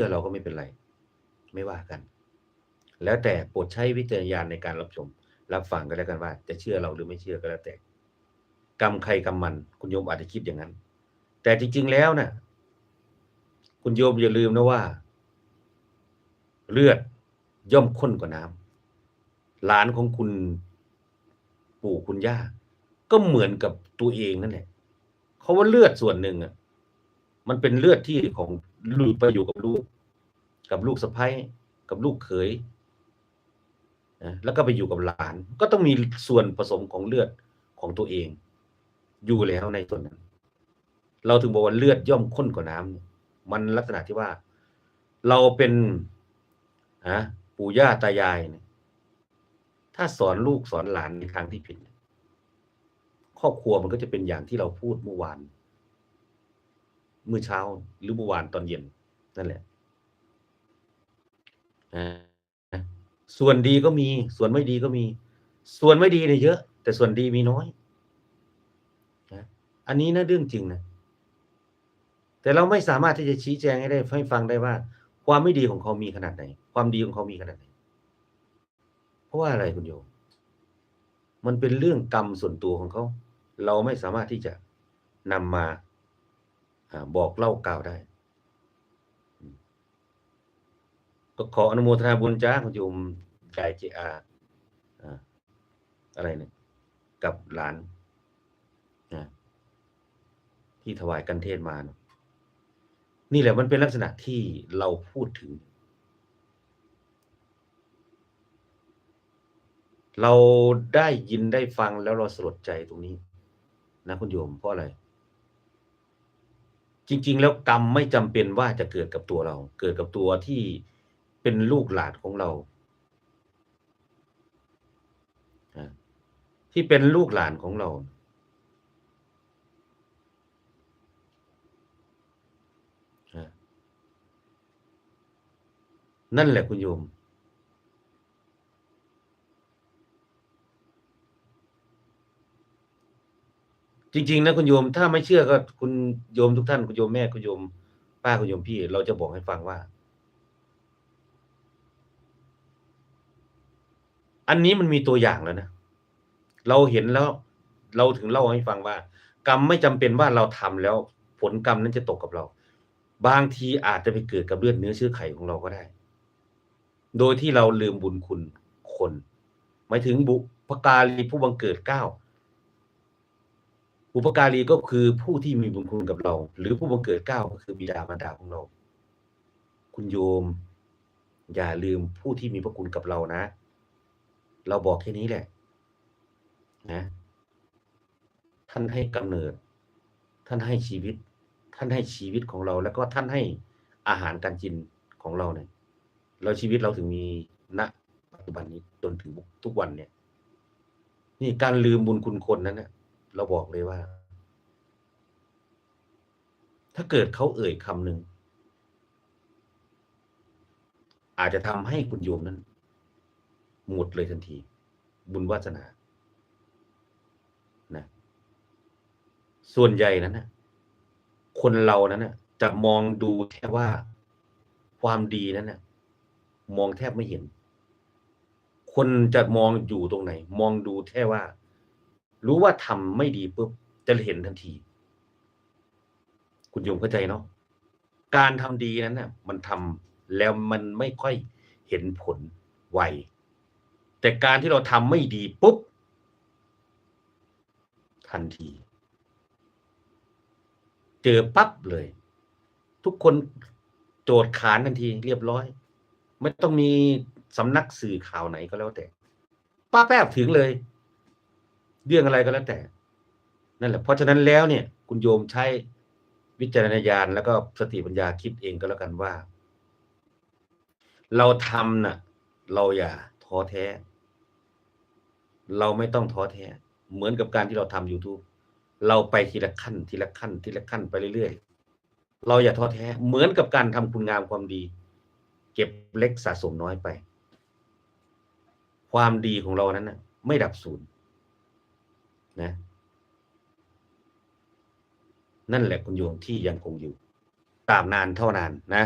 ื่อเราก็ไม่เป็นไร ไม่ว่ากัน แล้วแต่โปรดใช้วิจารณญาณในการรับชม รับฟังก็แล้วกันว่า จะเชื่อเราหรือไม่เชื่อก็แล้วแต่กรรมใครกรรมมัน คุณโยมอาจจะคิดอย่างนั้น แต่จริง ๆ แล้วนะ่ะ คุณโยมอย่าลืมนะว่า เลือดย่อมข้นกว่าน้ำหลานของคุณปู่คุณย่าก็เหมือนกับตัวเองนั่นแหละเขาว่าเลือดส่วนหนึ่งอะ มันเป็นเลือดที่ของลูกไปอยู่กับลูก กับลูกสะใภ้กับลูกเขยนะแล้วก็ไปอยู่กับหลาน ก็ต้องมีส่วนผสมของเลือดของตัวเอง อยู่แล้วในส่วนนั้น เราถึงบอกว่าเลือดย่อมข้นกว่าน้ำเนี่ยมันลักษณะที่ว่า เราเป็นฮะปู่ย่าตายายเนี่ยถ้าสอนลูกสอนหลานในทางที่ผิดครอบครัวมันก็จะเป็นอย่างที่เราพูดเมื่อวาน เมื่อเช้าหรือเมื่อวานตอนเย็นนั่นแหละส่วนดีก็มี ส่วนไม่ดีก็มี ส่วนไม่ดีเนี่ยเยอะ แต่ส่วนดีมีน้อยนะอันนี้นะเรื่องจริงนะแต่เราไม่สามารถที่จะชี้แจงให้ได้ให้ฟังได้ว่า ความไม่ดีของเขามีขนาดไหน ความดีของเขามีขนาดไหน เพราะว่าอะไรคุณโยมมันเป็นเรื่องกรรมส่วนตัวของเขา เราไม่สามารถที่จะนำมาอา บอกเล่ากล่าวได้ ก็ขออนุโมทนาบุญจ้าคุณโยมยายเจอาอะไรเนี่ยกับหลานที่ถวายกันเทศมาเนะนี่แหละมันเป็นลักษณะที่เราพูดถึง เราได้ยินได้ฟังแล้วเราสลดใจตรงนี้ นะคุณโยมเพราะอะไร จริง ๆ แล้วกรรมไม่จำเป็นว่าจะเกิดกับตัวเรา เกิดกับตัวที่เป็นลูกหลานของเรา ที่เป็นลูกหลานของเราอ่านั่นแหละคุณโยม จริง ๆ นะคุณโยมถ้าไม่เชื่อก็คุณโยมทุกท่านคุณโยมแม่คุณโยม ป้าคุณโยมพี่ เราจะบอกให้ฟังว่า อันนี้มันมีตัวอย่างแล้วนะเราเห็นแล้ว เราถึงเล่าให้ฟังว่า กรรมไม่จำเป็นว่าเราทำแล้ว ผลกรรมนั้นจะตกกับเรา บางทีอาจจะไปเกิดกับเลือดเนื้อเชื้อไขของเราก็ได้ โดยที่เราลืมบุญคุณคน หมายถึงบุพการีผู้บังเกิดเก้า บุพการีก็คือผู้ที่มีบุญคุณกับเรา หรือผู้บังเกิดเก้าก็คือบิดามารดาของเรา คุณโยม อย่าลืมผู้ที่มีพระคุณกับเรานะ เราบอกแค่นี้แหละ นะ ท่านให้กำเนิด ท่านให้ชีวิต ท่านให้ชีวิตของเรา แล้วก็ท่านให้อาหารการกินของเราเนี่ย เราชีวิตเราถึงมีณปัจจุบันนี้จนถึงทุกวันเนี่ย นี่การลืมบุญคุณคนนั้นเนี่ย เราบอกเลยว่า ถ้าเกิดเขาเอ่ยคำหนึ่งอาจจะทำให้คุณโยมนั้น หมดเลยทันที บุญวาสนานะส่วนใหญ่นั้นนะคนเรานั้นนะจะมองดูแค่ว่าความดีนั้นนะมองแทบไม่เห็น คนจะมองอยู่ตรงไหน มองดูแค่ว่า รู้ว่าทำไม่ดีปุ๊บจะเห็นทันที คุณโยมเข้าใจเนาะการทำดีนั้นน่ะ มันทำแล้วมันไม่ค่อยเห็นผลไวแต่การที่เราทำไม่ดีปุ๊บ ทันที เจอปั๊บเลย ทุกคนโจทย์ขานทันทีเรียบร้อย ไม่ต้องมีสำนักสื่อข่าวไหนก็แล้วแต่ ป้าแป๊บถึงเลย เรื่องอะไรก็แล้วแต่ นั่นแหละ เพราะฉะนั้นแล้วเนี่ย คุณโยมใช้วิจารณญาณแล้วก็สติปัญญาคิดเองก็แล้วกันว่า เราทำน่ะ เราอย่าท้อแท้ เราไม่ต้องท้อแท้ เหมือนกับการที่เราทำ YouTube เราไปทีละขั้น ทีละขั้น ทีละขั้นไปเรื่อยๆ เราอย่าท้อแท้ เหมือนกับการทำคุณงามความดี เก็บเล็กสะสมน้อยไป ความดีของเรานั้นนะไม่ดับสูญ นะ นั่นแหละคุณโยมที่ยังคงอยู่ตามนานเท่านานนะ